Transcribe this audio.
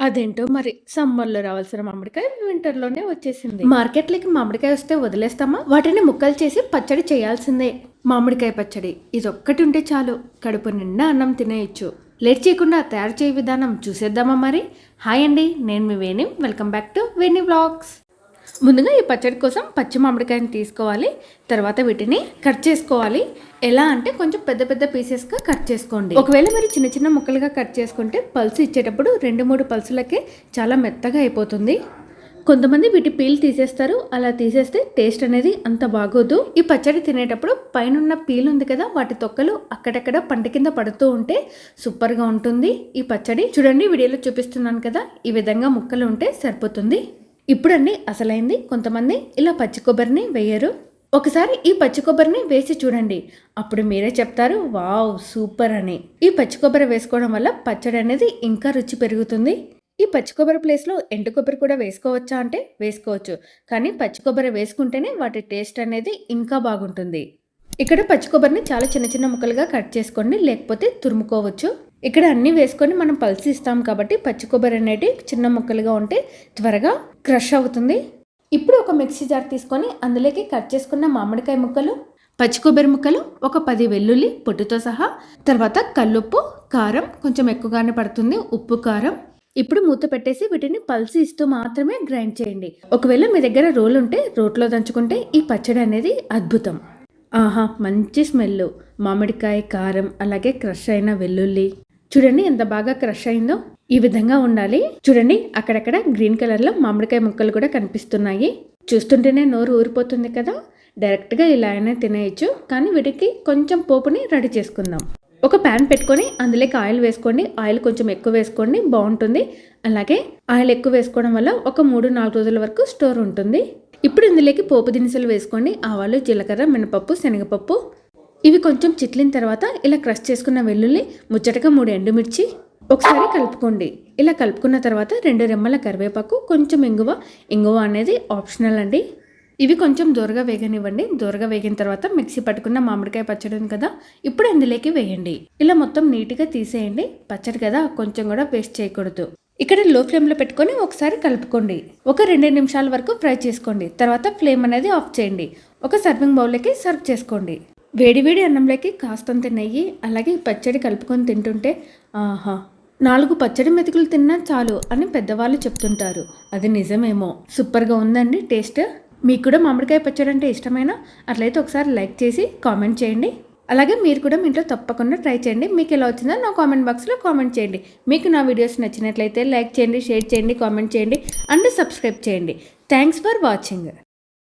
అదేంటో మరి సమ్మర్‌లో రావాల్సిన మామిడికాయ వింటర్‌లోనే వచ్చేసింది. మార్కెట్‌లోకి మామిడికాయ వస్తే వదిలేస్తామా? వాటిని ముక్కలు చేసి పచ్చడి చేయాల్సిందే. మామిడికాయ పచ్చడి ఇదొక్కటి ఉంటే చాలు కడుపు నిండా అన్నం తినేయచ్చు లేట్ చేయకుండా తయారు చేయ విధానం చూసేద్దామా మరి? హాయ్ అండి నేను మీ Veni welcome back to Veni vlogs. ముందుగా ఈ పచ్చడి కోసం పచ్చి మామిడికాయని తీసుకోవాలి. తర్వాత వీటిని కట్ చేసుకోవాలి. ఎలా అంటే కొంచెం పెద్ద పెద్ద పీసెస్గా కట్ చేసుకోండి. ఒకవేళ మీరు చిన్న చిన్న ముక్కలుగా కట్ చేసుకుంటే పల్సు ఇచ్చేటప్పుడు రెండు మూడు పల్సులకే చాలా మెత్తగా అయిపోతుంది. కొంతమంది వీటి పీల్ తీసేస్తారు. అలా తీసేస్తే టేస్ట్ అనేది అంత బాగోదు. ఈ పచ్చడి తినేటప్పుడు పైన పీల్ ఉంది కదా వాటి తొక్కలు అక్కడక్కడ పంట కింద పడుతూ ఉంటే సూపర్గా ఉంటుంది. ఈ పచ్చడి చూడండి వీడియోలో చూపిస్తున్నాను కదా ఈ విధంగా ముక్కలు ఉంటే సరిపోతుంది. ఇప్పుడండి అసలైంది. కొంతమంది ఇలా పచ్చి కొబ్బరిని వేయరు. ఒకసారి ఈ పచ్చి కొబ్బరిని వేసి చూడండి. అప్పుడు మీరే చెప్తారు వావ్ సూపర్ అని. ఈ పచ్చి కొబ్బరి వేసుకోవడం వల్ల పచ్చడి అనేది ఇంకా రుచి పెరుగుతుంది. ఈ పచ్చి కొబ్బరి ప్లేస్లో ఎండు కొబ్బరి కూడా వేసుకోవచ్చా అంటే వేసుకోవచ్చు. కానీ పచ్చి కొబ్బరి వేసుకుంటేనే వాటి టేస్ట్ అనేది ఇంకా బాగుంటుంది. ఇక్కడ పచ్చి కొబ్బరిని చాలా చిన్న చిన్న ముక్కలుగా కట్ చేసుకోండి. లేకపోతే తురుముకోవచ్చు. ఇక్కడ అన్నీ వేసుకొని మనం పల్సి ఇస్తాం కాబట్టి పచ్చి కొబ్బరి అనేటివి చిన్న ముక్కలుగా ఉంటే త్వరగా క్రష్ అవుతుంది. ఇప్పుడు ఒక మిక్సీ జార్ తీసుకొని అందులోకి కట్ చేసుకున్న మామిడికాయ ముక్కలు పచ్చి కొబ్బరి ముక్కలు ఒక పది వెల్లుల్లి పొట్టుతో సహా తర్వాత కల్లుప్పు కారం కొంచెం ఎక్కువగానే పడుతుంది ఉప్పు కారం. ఇప్పుడు మూత పెట్టేసి వీటిని పల్సి ఇస్తూ మాత్రమే గ్రైండ్ చేయండి. ఒకవేళ మీ దగ్గర రోల్ ఉంటే రోట్లో దంచుకుంటే ఈ పచ్చడి అనేది అద్భుతం. ఆహా మంచి స్మెల్ మామిడికాయ కారం అలాగే క్రష్ అయిన వెల్లుల్లి. చూడండి ఎంత బాగా క్రష్ అయిందో. ఈ విధంగా ఉండాలి. చూడండి అక్కడక్కడ గ్రీన్ కలర్లో మామిడికాయ ముక్కలు కూడా కనిపిస్తున్నాయి. చూస్తుంటేనే నోరు ఊరిపోతుంది కదా. డైరెక్ట్గా ఇలా అయినా తినేయచ్చు. కానీ వీటికి కొంచెం పోపుని రెడీ చేసుకుందాం. ఒక ప్యాన్ పెట్టుకొని అందులోకి ఆయిల్ వేసుకోండి. ఆయిల్ కొంచెం ఎక్కువ వేసుకోండి బాగుంటుంది. అలాగే ఆయిల్ ఎక్కువ వేసుకోవడం వల్ల ఒక మూడు నాలుగు రోజుల వరకు స్టోర్ ఉంటుంది. ఇప్పుడు ఇందులోకి పోపు దినుసులు వేసుకోండి. ఆవాలు జీలకర్ర మినపప్పు శనగపప్పు. ఇవి కొంచెం చిట్లిన తర్వాత ఇలా క్రష్ చేసుకున్న వెల్లుల్లి ముచ్చటగా మూడు ఎండుమిర్చి ఒకసారి కలుపుకోండి. ఇలా కలుపుకున్న తర్వాత రెండు రెమ్మల కరివేపాకు కొంచెం ఇంగువ. ఇంగువ అనేది ఆప్షనల్ అండి. ఇవి కొంచెం దూరగా వేగనివ్వండి. దూరగా వేగిన తర్వాత మిక్సీ పట్టుకున్న మామిడికాయ పచ్చడి ఉంది కదా ఇప్పుడు అందులోకి వేయండి. ఇలా మొత్తం నీట్గా తీసేయండి. పచ్చడి కదా కొంచెం కూడా వేస్ట్ చేయకూడదు. ఇక్కడ లో ఫ్లేమ్లో పెట్టుకొని ఒకసారి కలుపుకోండి. ఒక రెండు నిమిషాల వరకు ఫ్రై చేసుకోండి. తర్వాత ఫ్లేమ్ అనేది ఆఫ్ చేయండి. ఒక సర్వింగ్ బౌల్లోకి సర్వ్ చేసుకోండి. వేడివేడి అన్నంలోకి కాస్తంత నెయ్యి అలాగే పచ్చడి కలుపుకొని తింటుంటే ఆహా నాలుగు పచ్చడి మెతుకులు తిన్నా చాలు అని పెద్దవాళ్ళు చెప్తుంటారు. అది నిజమేమో. సూపర్గా ఉందండి టేస్ట్. మీకు కూడా మామిడికాయ పచ్చడి అంటే ఇష్టమైన? అట్లయితే ఒకసారి లైక్ చేసి కామెంట్ చేయండి. అలాగే మీరు కూడా మీ ఇంట్లో తప్పకుండా ట్రై చేయండి. మీకు ఎలా వచ్చిందో నా కామెంట్ బాక్స్లో కామెంట్ చేయండి. మీకు నా వీడియోస్ నచ్చినట్లయితే లైక్ చేయండి షేర్ చేయండి కామెంట్ చేయండి అండ్ సబ్స్క్రైబ్ చేయండి. Thanks for watching.